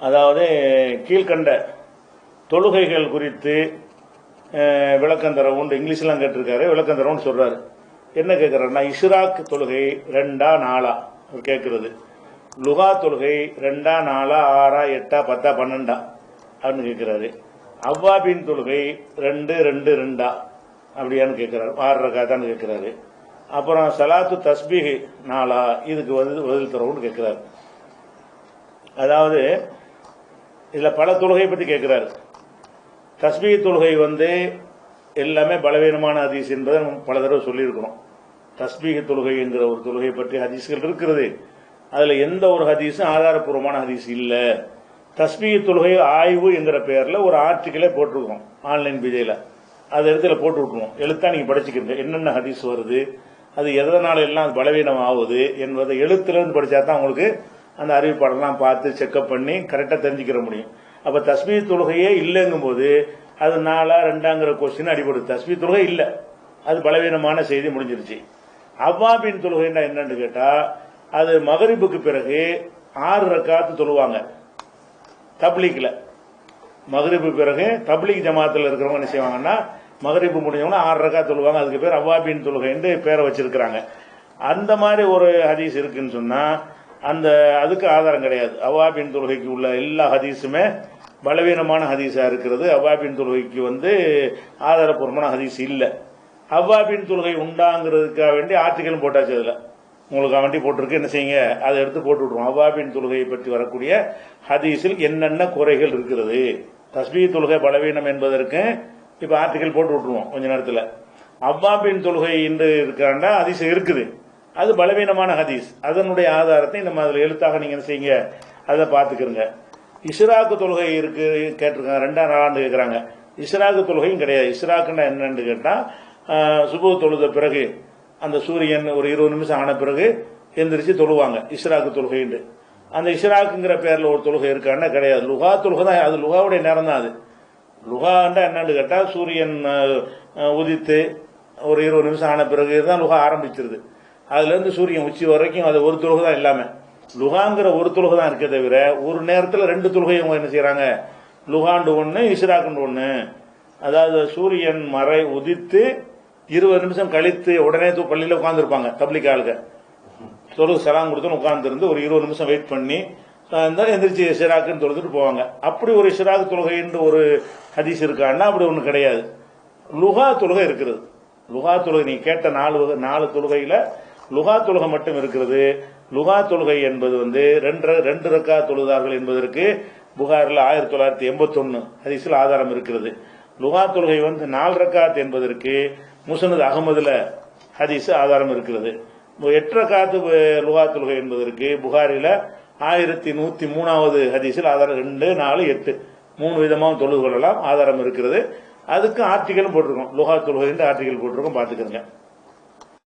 அதாவது கீழ்கண்ட தொழுகைகள் குறித்து விளக்கம் தரவும் இங்கிலீஷ்லாம் கேட்டிருக்காரு விளக்கம் தரவும் சொல்றாரு. என்ன கேட்கிறாருன்னா இஷ்ராக் தொழுகை ரெண்டா நாலா அவர் கேட்கறது. லுகா தொழுகை ரெண்டா நாலா ஆறா எட்டா பத்தா பன்னெண்டா அப்படின்னு கேட்கிறாரு. அவ்வாபின் தொழுகை ரெண்டு ரெண்டு ரெண்டா அப்படியான்னு கேட்கிறாரு. ஆறு ரகாத்தான்னு கேட்கிறாரு. அப்புறம் சலாத்து தஸ்பீஹ் நாலா இதுக்கு பதில் பதில் தரவுன்னு கேட்கிறாரு. அதாவது இதில் பல தொழுகையை பற்றி கேட்குறாரு தஸ்மீ தொழுகை வந்து எல்லாமே பலவீனமான ஹதீஸ் என்பதை நம்ம பல தடவை சொல்லியிருக்கிறோம். தஸ்மீக தொழுகைங்கிற ஒரு தொழுகை பற்றி ஹதீஸ்கள் இருக்கிறது அதில் எந்த ஒரு ஹதீஸும் ஆதாரப்பூர்வமான ஹதீஸ் இல்லை. தஸ்மீக தொழுகை ஆய்வு என்கிற பேரில் ஒரு ஆர்டிக்கலே போட்டிருக்கோம் ஆன்லைன் விஜயில். அது இடத்துல போட்டு விட்டுருவோம் எழுத்தாக நீங்கள் படிச்சுக்கிறீங்க என்னென்ன ஹதீஸ் வருது? அது எதனால எல்லாம் பலவீனம் ஆகுது என்பதை எழுத்துலேருந்து படித்தா தான் உங்களுக்கு அந்த அறிவிப்பாடெல்லாம் பார்த்து செக்அப் பண்ணி கரெக்டாக தெரிஞ்சுக்கிற முடியும். அப்போ தஸ்மீ தொழுகையே இல்லைங்கும் போது அது நாலா ரெண்டாங்கிற கொஸ்டின் அடிபடுது. தஸ்மீ தொழுகை இல்லை. அது பலவீனமான செய்தி முடிஞ்சிருச்சு. அவ்வாபின் தொழுகைன்னா என்னன்னு கேட்டால் அது மகரிப்புக்கு பிறகு ஆறு ரக்காத்து தொழுவாங்க. தப்ளீக்கில் மகரிப்பு பிறகு தப்லீக் ஜமாத்தில் இருக்கிறவங்க என்ன செய்வாங்கன்னா மகரிப்பு முடிஞ்சவங்க ஆறு ரக்கா தொழுவாங்க. அதுக்கு பேர் அவ்வாபின் தொழுகைன்னு பேரை வச்சிருக்கிறாங்க. அந்த மாதிரி ஒரு ஹதீஸ் இருக்குன்னு சொன்னால் அந்த அதுக்கு ஆதாரம் கிடையாது. அவாபின் தொழுகைக்கு உள்ள எல்லா ஹதீஸுமே பலவீனமான ஹதீஸாக இருக்கிறது. அவ்வாபின் தொழுகைக்கு வந்து ஆதாரப்பூர்வமான ஹதீஸ் இல்லை. அவ்வாபின் தொழுகை உண்டாங்கிறதுக்காக வேண்டி ஆர்டிக்கலும் போட்டாச்சு அதில். உங்களுக்கு வண்டி போட்டிருக்கு என்ன செய்யுங்க? அதை எடுத்து போட்டு விட்ருவோம் அவ்வாபின் தொழுகையை பற்றி வரக்கூடிய ஹதீஸில் என்னென்ன குறைகள் இருக்கிறது? தஸ்பீ தொழுகை பலவீனம் என்பதற்கு இப்போ ஆர்டிக்கல் போட்டு விட்ருவோம் கொஞ்ச நேரத்தில். அவ்வாபின் தொழுகை என்று இருக்காண்டா அதிசயம் இருக்குது. அது பலவீனமான ஹதீஸ். அதனுடைய ஆதாரத்தை நம்ம அதில் எழுத்தாக நீங்கள் என்ன செய்யுங்க அதை பார்த்துக்கிறங்க இஸ்ராக்கு தொழுகை இருக்கு கேட்டிருக்காங்க ரெண்டாம் நாளாண்டு கேட்குறாங்க இஸ்ராக்கு தொழுகையும் கிடையாது. இஸ்ராக்குன்னா என்னன்னு கேட்டால் சுபு தொழுத பிறகு அந்த சூரியன் ஒரு இருபது நிமிஷம் ஆன பிறகு எந்திரிச்சு தொழுவாங்க. இஸ்ராக்கு தொழுகைன்னு அந்த இஸ்ராக்குங்கிற பேரில் ஒரு தொழுகை இருக்கான்னா கிடையாது. லுகா தொழுகை தான் அது லுகாவுடைய நேரம் தான் அது. லுகாண்டா என்னன்னு கேட்டால் சூரியன் உதித்து ஒரு இருபது நிமிஷம் ஆன பிறகு தான் லுகா ஆரம்பிச்சிருது. அதுலேருந்து சூரியன் உச்சி வரைக்கும் அது ஒரு தொழுகை தான் இல்லாமல் லுகாங்கிற ஒரு தொழுகை தான் இருக்கே தவிர ஒரு நேரத்தில் ரெண்டு தொழுகை அவங்க என்ன செய்கிறாங்க லுகாண்டு ஒன்று இஸ்ராக்குண்டு ஒன்று அதாவது சூரியன் மறை உதித்து இருபது நிமிஷம் கழித்து உடனே தூ- பள்ளியில் உட்காந்துருப்பாங்க தப்லிக் ஆளுங்க தொழுது சலாம் கொடுத்துன்னு உட்காந்துருந்து ஒரு இருபது நிமிஷம் வெயிட் பண்ணி இருந்தாலும் எந்திரிச்சு சிராக்குன்னு தொழுதுட்டு போவாங்க. அப்படி ஒரு சிராக் தொழுகைன்னு ஒரு ஹதீஸ் இருக்கான்னா அப்படி ஒன்றும் கிடையாது. லுகா தொழுகை இருக்கிறது. லுகா தொழுகை நீ கேட்ட நாலு நாலு தொழுகையில் லுகா தொழுகை மட்டும் இருக்கிறது. லுகா தொழுகை என்பது வந்து ரெண்டு ரெண்டு ரக்கா தொழுதார்கள் என்பதற்கு புகாரில் ஆயிரத்தி தொள்ளாயிரத்தி எண்பத்தி ஒன்னு ஹதீஸில் ஆதாரம் இருக்கிறது. லுகா தொழுகை வந்து நாலு ரக்காத் என்பதற்கு முசனது அகமதுல ஹதீஸ் ஆதாரம் இருக்கிறது. எட்டு ரக்காத்து லுகா தொழுகை என்பதற்கு புகாரில ஆயிரத்தி நூத்தி மூணாவது ஹதீஸில் ஆதாரம் ரெண்டு நாலு எட்டு. மூணு விதமாக தொழுது கொள்ளலாம் ஆதாரம் இருக்கிறது. அதுக்கு ஆர்டிகலும் போட்டிருக்கோம். லுகா தொழுகை ஆர்டிகல் போட்டிருக்கோம் பார்த்துக்கிறேங்க